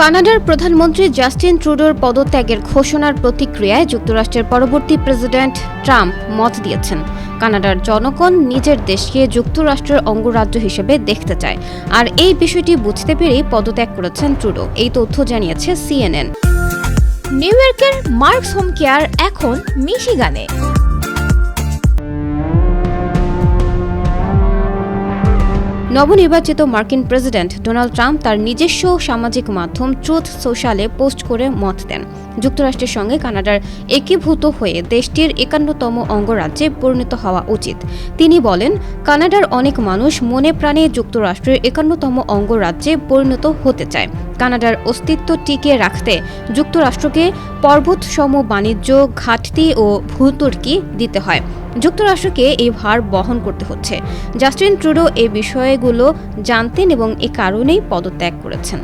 কানাডার প্রধানমন্ত্রী জাস্টিন ট্রুডোর পদত্যাগের ঘোষণার প্রতিক্রিয়ায় যুক্তরাষ্ট্রের পরবর্তী প্রেসিডেন্ট ট্রাম্প মত দিয়েছেন। কানাডার জনগণ নিজের দেশকে যুক্তরাষ্ট্রের অঙ্গরাজ্য হিসেবে দেখতে চায়। আর এই বিষয়টি বুঝতে পেরেই পদত্যাগ করেছেন ট্রুডো। এই তথ্য জানিয়েছে সিএনএন। নিউ ইয়র্কের মার্কস হোম কেয়ার এখন মিশিগানে। নবনির্বাচিত মার্কিন প্রেসিডেন্ট ডোনাল্ড ট্রাম্প তার নিজস্ব সামাজিক মাধ্যম ট্রুথ সোশ্যালে পোস্ট করে মত দেন। যুক্তরাষ্ট্রের সঙ্গে কানাডার একীভূত হয়ে দেশটির একান্নতম অঙ্গরাজ্যে পরিণত হওয়া উচিত। তিনি বলেন, কানাডার অনেক মানুষ মনে প্রাণে যুক্তরাষ্ট্রের একান্নতম অঙ্গরাজ্যে পরিণত হতে চায়। কানাডার অস্তিত্ব টিকিয়ে রাখতে যুক্তরাষ্ট্রকে পর্বতসম বাণিজ্য, ঘাটতি ও ভূতুর্কি দিতে হয়। যুক্তরাষ্ট্রকে এই ভার বহন করতে হচ্ছে। জাস্টিন ট্রুডো এই বিষয়গুলো জানতেন এবং এ কারণেই পদত্যাগ করেছেন।